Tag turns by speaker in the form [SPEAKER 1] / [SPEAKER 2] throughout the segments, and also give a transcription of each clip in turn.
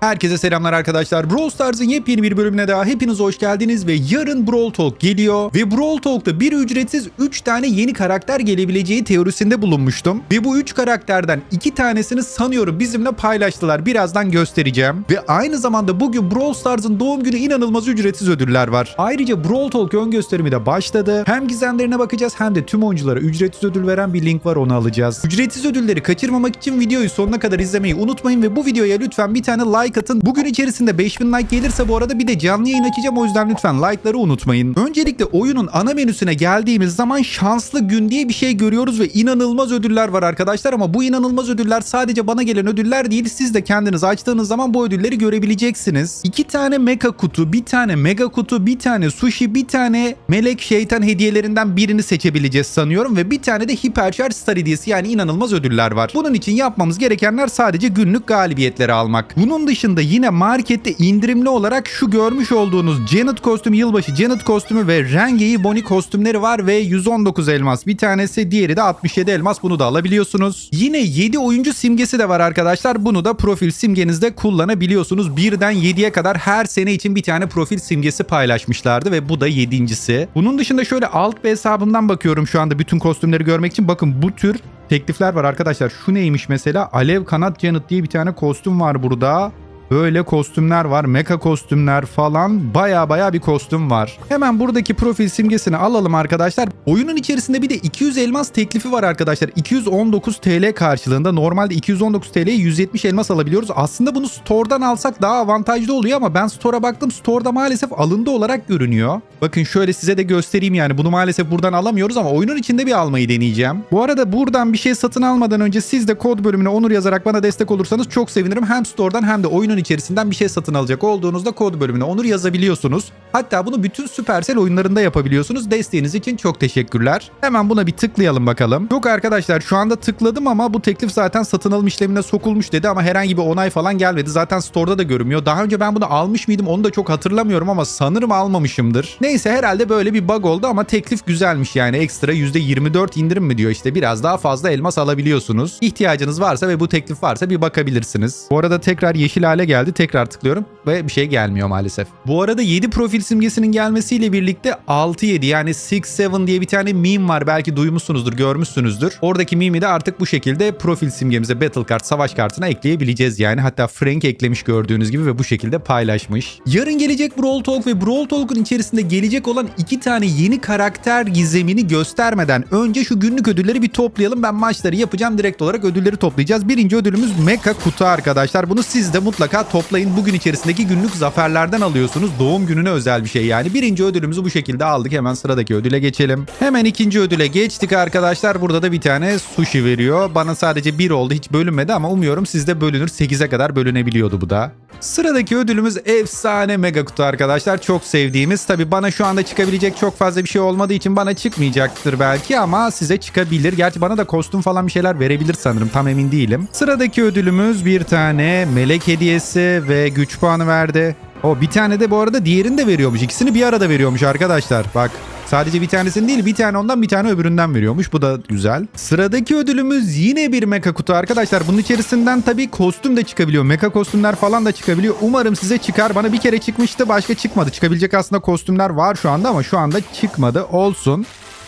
[SPEAKER 1] Herkese selamlar arkadaşlar. Brawl Stars'ın yepyeni bir bölümüne daha hepiniz hoş geldiniz ve yarın Brawl Talk geliyor. Ve Brawl Talk'ta bir ücretsiz 3 tane yeni karakter gelebileceği teorisinde bulunmuştum. Ve bu 3 karakterden 2 tanesini sanıyorum bizimle paylaştılar. Birazdan göstereceğim. Ve aynı zamanda bugün Brawl Stars'ın doğum günü inanılmaz ücretsiz ödüller var. Ayrıca Brawl Talk ön gösterimi de başladı. Hem gizemlerine bakacağız hem de tüm oyunculara ücretsiz ödül veren bir link var onu alacağız. Ücretsiz ödülleri kaçırmamak için videoyu sonuna kadar izlemeyi unutmayın ve bu videoya lütfen bir tane like atın. Bugün içerisinde 5000 like gelirse bu arada bir de canlı yayın açacağım o yüzden lütfen like'ları unutmayın. Öncelikle oyunun ana menüsüne geldiğimiz zaman şanslı gün diye bir şey görüyoruz ve inanılmaz ödüller var arkadaşlar ama bu inanılmaz ödüller sadece bana gelen ödüller değil siz de kendiniz açtığınız zaman bu ödülleri görebileceksiniz. İki tane mega kutu, bir tane mega kutu, bir tane sushi, bir tane melek şeytan hediyelerinden birini seçebileceğiz sanıyorum ve bir tane de hiperşarj star hediyesi yani inanılmaz ödüller var. Bunun için yapmamız gerekenler sadece günlük galibiyetleri almak. Bunun dışında yine markette indirimli olarak şu görmüş olduğunuz Janet kostümü, yılbaşı Janet kostümü ve Rengeyi Bonnie kostümleri var ve 119 elmas bir tanesi, diğeri de 67 elmas bunu da alabiliyorsunuz. Yine 7 oyuncu simgesi de var arkadaşlar. Bunu da profil simgenizde kullanabiliyorsunuz. Birden 7'ye kadar her sene için bir tane profil simgesi paylaşmışlardı ve bu da 7.si. Bunun dışında şöyle alt bir hesabımdan bakıyorum şu anda bütün kostümleri görmek için. Bakın bu tür teklifler var arkadaşlar. Şu neymiş mesela? Alev Kanat Janet diye bir tane kostüm var burada. Böyle kostümler var. Mecha kostümler falan. Baya baya bir kostüm var. Hemen buradaki profil simgesini alalım arkadaşlar. Oyunun içerisinde bir de 200 elmas teklifi var arkadaşlar. 219 TL karşılığında. Normalde 219 TL'ye 170 elmas alabiliyoruz. Aslında bunu store'dan alsak daha avantajlı oluyor ama ben store'a baktım. Store'da maalesef alındı olarak görünüyor. Bakın şöyle size de göstereyim yani. Bunu maalesef buradan alamıyoruz ama oyunun içinde bir almayı deneyeceğim. Bu arada buradan bir şey satın almadan önce siz de kod bölümüne onur yazarak bana destek olursanız çok sevinirim. Hem store'dan hem de oyunun içerisinden bir şey satın alacak olduğunuzda kod bölümüne onur yazabiliyorsunuz. Hatta bunu bütün Supercell oyunlarında yapabiliyorsunuz. Desteğiniz için çok teşekkürler. Hemen buna bir tıklayalım bakalım. Yok arkadaşlar şu anda tıkladım ama bu teklif zaten satın alım işlemine sokulmuş dedi ama herhangi bir onay falan gelmedi. Zaten store'da da görünmüyor. Daha önce ben bunu almış mıydım onu da çok hatırlamıyorum ama sanırım almamışımdır. Neyse herhalde böyle bir bug oldu ama teklif güzelmiş yani ekstra %24 indirim mi diyor işte biraz daha fazla elmas alabiliyorsunuz. İhtiyacınız varsa ve bu teklif varsa bir bakabilirsiniz. Bu arada tekrar yeşil hale geldi. Tekrar tıklıyorum ve bir şey gelmiyor maalesef. Bu arada 7 profil simgesinin gelmesiyle birlikte 6-7 yani 6-7 diye bir tane meme var. Belki duymuşsunuzdur, görmüşsünüzdür. Oradaki meme'i de artık bu şekilde profil simgemize battle kart, savaş kartına ekleyebileceğiz yani. Hatta Frank eklemiş gördüğünüz gibi ve bu şekilde paylaşmış. Yarın gelecek Brawl Talk ve Brawl Talk'un içerisinde gelecek olan iki tane yeni karakter gizemini göstermeden önce şu günlük ödülleri bir toplayalım. Ben maçları yapacağım. Direkt olarak ödülleri toplayacağız. Birinci ödülümüz Mecha Kutu arkadaşlar. Bunu siz de mutlaka toplayın. Bugün içerisindeki günlük zaferlerden alıyorsunuz. Doğum gününe özel bir şey yani. Birinci ödülümüzü bu şekilde aldık. Hemen sıradaki ödüle geçelim. Hemen ikinci ödüle geçtik arkadaşlar. Burada da bir tane sushi veriyor. Bana sadece bir oldu. Hiç bölünmedi ama umuyorum sizde bölünür. 8'e kadar bölünebiliyordu bu da. Sıradaki ödülümüz efsane mega kutu arkadaşlar. Çok sevdiğimiz. Tabi bana şu anda çıkabilecek çok fazla bir şey olmadığı için bana çıkmayacaktır belki ama size çıkabilir. Gerçi bana da kostüm falan bir şeyler verebilir sanırım. Tam emin değilim. Sıradaki ödülümüz bir tane melek hediyesi ve güç puanı verdi. O bir tane de bu arada diğerini de veriyormuş. İkisini bir arada veriyormuş arkadaşlar. Bak Sadece bir tanesini değil bir tane ondan bir tane öbüründen veriyormuş. Bu da güzel. Sıradaki ödülümüz yine bir mecha kutu arkadaşlar. Bunun içerisinden tabii kostüm de çıkabiliyor. Mecha kostümler falan da çıkabiliyor. Umarım size çıkar. Bana bir kere çıkmıştı başka çıkmadı. Çıkabilecek aslında kostümler var şu anda ama şu anda çıkmadı. Olsun.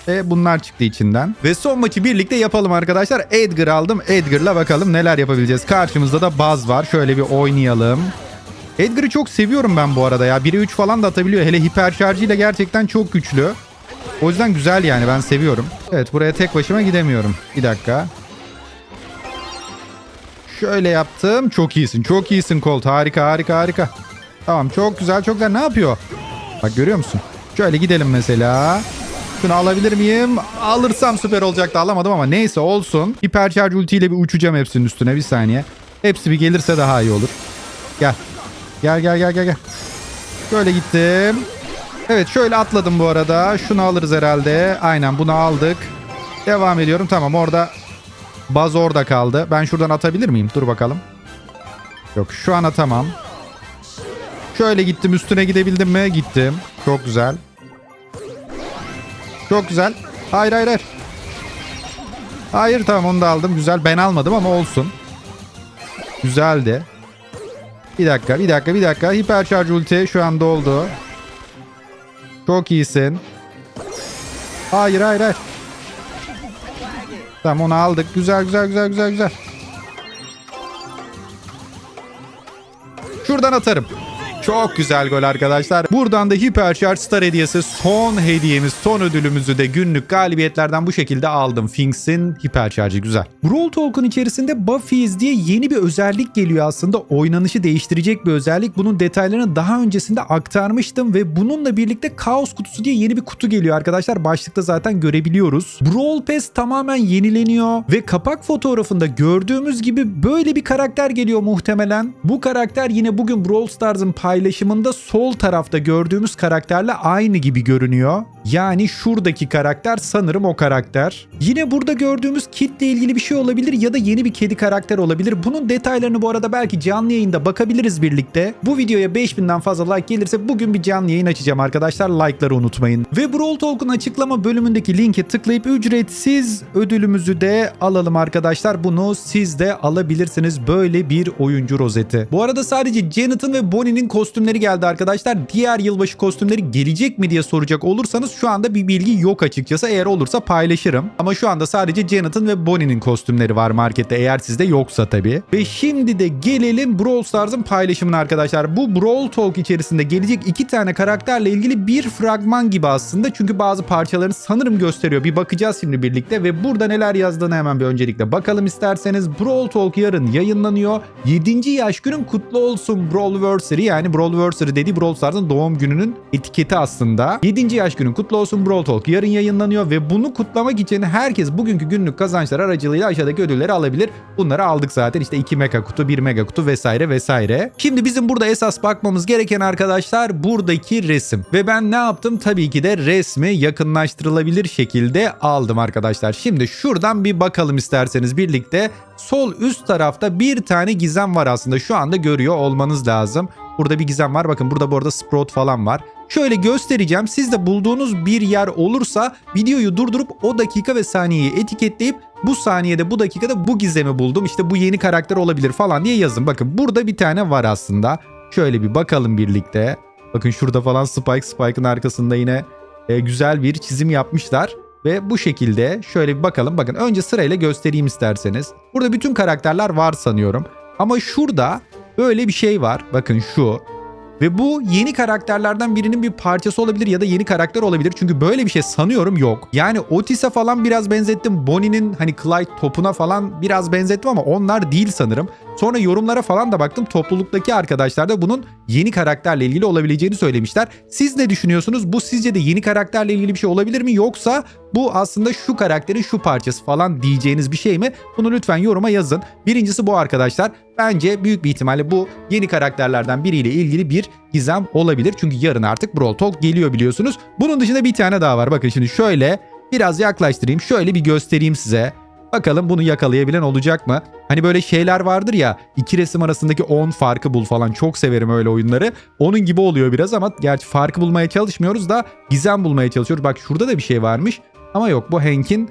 [SPEAKER 1] Ve bunlar çıktı içinden. Ve son maçı birlikte yapalım arkadaşlar. Edgar aldım. Edgar'la bakalım neler yapabileceğiz. Karşımızda da Baz var. Şöyle bir oynayalım. Edgar'ı çok seviyorum ben bu arada ya. 1'e 3 falan da atabiliyor. Hele hiper şarjıyla gerçekten çok güçlü. O yüzden güzel yani ben seviyorum. Evet buraya tek başıma gidemiyorum. Bir dakika. Şöyle yaptım. Çok iyisin. Çok iyisin Colt. Harika harika harika. Tamam çok güzel çok güzel. Ne yapıyor? Bak görüyor musun? Şöyle gidelim mesela. Şunu alabilir miyim? Alırsam süper olacaktı. Alamadım ama neyse olsun. Hipercharge ultiyle bir uçacağım hepsinin üstüne. Bir saniye. Hepsi bir gelirse daha iyi olur. Gel. Gel gel gel gel gel. Şöyle gittim. Evet şöyle atladım bu arada. Şunu alırız herhalde. Aynen bunu aldık. Devam ediyorum. Tamam orada baz orada kaldı. Ben şuradan atabilir miyim? Dur bakalım. Yok şu an atamam. Şöyle gittim üstüne gidebildim mi? Gittim. Çok güzel. Çok güzel. Hayır hayır hayır. Hayır tamam onu da aldım. Güzel ben almadım ama olsun. Güzeldi. Bir dakika, bir dakika, bir dakika. Hiperşarj ulti şu anda oldu. Çok iyisin. Hayır, hayır, hayır. Tamam onu aldık. Güzel, güzel, güzel, güzel, güzel. Şuradan atarım. Çok güzel gol arkadaşlar. Buradan da Hypercharge Star hediyesi son hediyemiz, son ödülümüzü de günlük galibiyetlerden bu şekilde aldım. Finks'in Hypercharge'ı güzel. Brawl Talk'un içerisinde Buffy's diye yeni bir özellik geliyor aslında. Oynanışı değiştirecek bir özellik. Bunun detaylarını daha öncesinde aktarmıştım ve bununla birlikte Kaos kutusu diye yeni bir kutu geliyor arkadaşlar. Başlıkta zaten görebiliyoruz. Brawl Pass tamamen yenileniyor ve kapak fotoğrafında gördüğümüz gibi böyle bir karakter geliyor muhtemelen. Bu karakter yine bugün Brawl Stars'ın paylaşımında sol tarafta gördüğümüz karakterle aynı gibi görünüyor. Yani şuradaki karakter sanırım o karakter. Yine burada gördüğümüz kitle ilgili bir şey olabilir ya da yeni bir kedi karakter olabilir. Bunun detaylarını bu arada belki canlı yayında bakabiliriz birlikte. Bu videoya 5000'den fazla like gelirse bugün bir canlı yayın açacağım arkadaşlar. Like'ları unutmayın. Ve Brawl Talk'un açıklama bölümündeki linke tıklayıp ücretsiz ödülümüzü de alalım arkadaşlar. Bunu siz de alabilirsiniz. Böyle bir oyuncu rozeti. Bu arada sadece Janet'ın ve Bonnie'nin kostümleri geldi arkadaşlar. Diğer yılbaşı kostümleri gelecek mi diye soracak olursanız şu anda bir bilgi yok açıkçası. Eğer olursa paylaşırım. Ama şu anda sadece Janet'ın ve Bonnie'nin kostümleri var markette eğer sizde yoksa tabii. Ve şimdi de gelelim Brawl Stars'ın paylaşımına arkadaşlar. Bu Brawl Talk içerisinde gelecek iki tane karakterle ilgili bir fragman gibi aslında. Çünkü bazı parçalarını sanırım gösteriyor. Bir bakacağız şimdi birlikte ve burada neler yazdığını hemen bir öncelikle bakalım isterseniz. Brawl Talk yarın yayınlanıyor. 7. yaş günün kutlu olsun Brawlversary yani Brawlversary dediği Brawl Stars'ın doğum gününün etiketi aslında. 7. yaş günün kutlu olsun Brawl Talk yarın yayınlanıyor ve bunu kutlamak için herkes bugünkü günlük kazançlar aracılığıyla aşağıdaki ödülleri alabilir. Bunları aldık zaten işte 2 mega kutu 1 mega kutu vesaire vesaire. Şimdi bizim burada esas bakmamız gereken arkadaşlar buradaki resim. Ve ben ne yaptım? Tabii ki de resmi yakınlaştırılabilir şekilde aldım arkadaşlar. Şimdi şuradan bir bakalım isterseniz birlikte. Sol üst tarafta bir tane gizem var aslında. Şu anda görüyor olmanız lazım. Burada bir gizem var. Bakın burada bu arada Sprout falan var. Şöyle göstereceğim. Siz de bulduğunuz bir yer olursa videoyu durdurup o dakika ve saniyeyi etiketleyip bu saniyede bu dakikada bu gizemi buldum. İşte bu yeni karakter olabilir falan diye yazın. Bakın burada bir tane var aslında. Şöyle bir bakalım birlikte. Bakın şurada falan Spike Spike'ın arkasında yine e, güzel bir çizim yapmışlar. Ve bu şekilde şöyle bir bakalım. Bakın önce sırayla göstereyim isterseniz. Burada bütün karakterler var sanıyorum. Ama şurada böyle bir şey var. Bakın şu. Ve bu yeni karakterlerden birinin bir parçası olabilir ya da yeni karakter olabilir. Çünkü böyle bir şey sanıyorum yok. Yani Otis'e falan biraz benzettim. Bonnie'nin hani Clyde topuna falan biraz benzettim ama onlar değil sanırım. Sonra yorumlara falan da baktım. Topluluktaki arkadaşlar da bunun yeni karakterle ilgili olabileceğini söylemişler. Siz ne düşünüyorsunuz? Bu sizce de yeni karakterle ilgili bir şey olabilir mi? Yoksa bu aslında şu karakterin şu parçası falan diyeceğiniz bir şey mi? Bunu lütfen yoruma yazın. Birincisi bu arkadaşlar. Bence büyük bir ihtimalle bu yeni karakterlerden biriyle ilgili bir gizem olabilir. Çünkü yarın artık Brawl Talk geliyor biliyorsunuz. Bunun dışında bir tane daha var. Bakın şimdi şöyle biraz yaklaştırayım. Şöyle bir göstereyim size. Bakalım bunu yakalayabilen olacak mı? Hani böyle şeyler vardır ya iki resim arasındaki 10 farkı bul falan çok severim öyle oyunları. Onun gibi oluyor biraz ama gerçi farkı bulmaya çalışmıyoruz da gizem bulmaya çalışıyoruz. Bak şurada da bir şey varmış ama yok bu Hank'in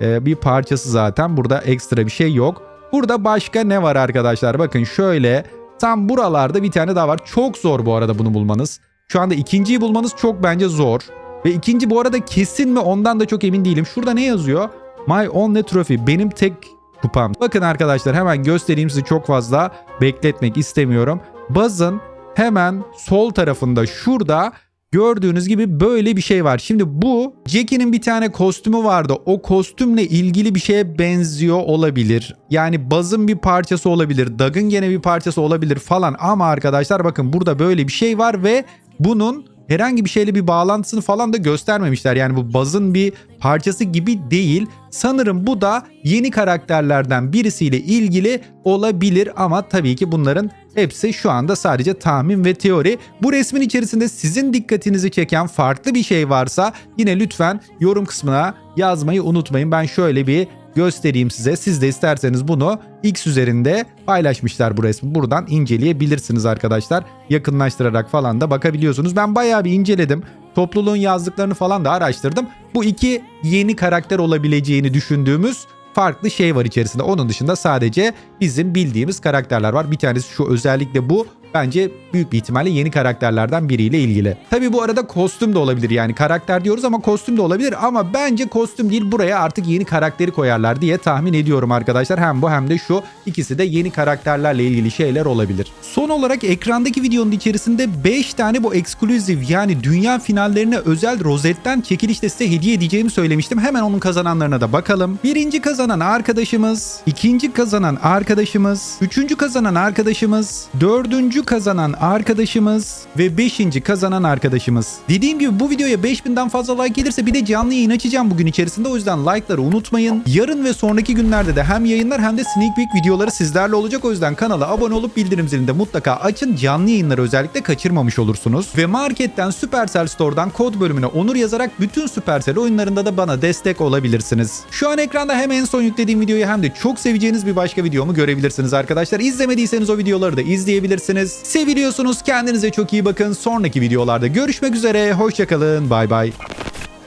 [SPEAKER 1] e, bir parçası zaten. Burada ekstra bir şey yok. Burada başka ne var arkadaşlar? Bakın şöyle tam buralarda bir tane daha var. Çok zor bu arada bunu bulmanız. Şu anda ikinciyi bulmanız çok bence zor. Ve ikinci bu arada kesin mi ondan da çok emin değilim. Şurada ne yazıyor? My only trophy. Benim tek kupam. Bakın arkadaşlar hemen göstereyim sizi çok fazla bekletmek istemiyorum. Buzz'ın hemen sol tarafında şurada Gördüğünüz gibi böyle bir şey var. Şimdi bu Jackie'nin bir tane kostümü vardı. O kostümle ilgili bir şeye benziyor olabilir. Yani Buzz'ın bir parçası olabilir. Doug'ın gene bir parçası olabilir falan. Ama arkadaşlar bakın burada böyle bir şey var ve bunun herhangi bir şeyle bir bağlantısını falan da göstermemişler. Yani bu Buzz'ın bir parçası gibi değil. Sanırım bu da yeni karakterlerden birisiyle ilgili olabilir ama tabii ki bunların hepsi şu anda sadece tahmin ve teori. Bu resmin içerisinde sizin dikkatinizi çeken farklı bir şey varsa yine lütfen yorum kısmına yazmayı unutmayın. Ben şöyle bir göstereyim size. Siz de isterseniz bunu X üzerinde paylaşmışlar bu resmi. Buradan inceleyebilirsiniz arkadaşlar. Yakınlaştırarak falan da bakabiliyorsunuz. Ben bayağı bir inceledim. Topluluğun yazdıklarını falan da araştırdım. Bu iki yeni karakter olabileceğini düşündüğümüz farklı şey var içerisinde. Onun dışında sadece bizim bildiğimiz karakterler var. Bir tanesi şu özellikle bu bence büyük bir ihtimalle yeni karakterlerden biriyle ilgili. Tabi bu arada kostüm de olabilir yani karakter diyoruz ama kostüm de olabilir ama bence kostüm değil buraya artık yeni karakteri koyarlar diye tahmin ediyorum arkadaşlar. Hem bu hem de şu ikisi de yeni karakterlerle ilgili şeyler olabilir. Son olarak ekrandaki videonun içerisinde 5 tane bu exclusive yani dünya finallerine özel rozetten çekilişte size hediye edeceğimi söylemiştim. Hemen onun kazananlarına da bakalım. Birinci kazanan arkadaşımız, ikinci kazanan arkadaşımız, üçüncü kazanan arkadaşımız, dördüncü kazanan arkadaşımız ve beşinci kazanan arkadaşımız. Dediğim gibi bu videoya 5000'den fazla like gelirse bir de canlı yayın açacağım bugün içerisinde. O yüzden like'ları unutmayın. Yarın ve sonraki günlerde de hem yayınlar hem de sneak peek videoları sizlerle olacak. O yüzden kanala abone olup bildirim zilini de mutlaka açın. Canlı yayınları özellikle kaçırmamış olursunuz. Ve marketten Supercell Store'dan kod bölümüne onur yazarak bütün Supercell oyunlarında da bana destek olabilirsiniz. Şu an ekranda hem en son yüklediğim videoyu hem de çok seveceğiniz bir başka videomu görebilirsiniz arkadaşlar. İzlemediyseniz o videoları da izleyebilirsiniz. Seviliyorsunuz. Kendinize çok iyi bakın. Sonraki videolarda görüşmek üzere. Hoşçakalın. Bay bay.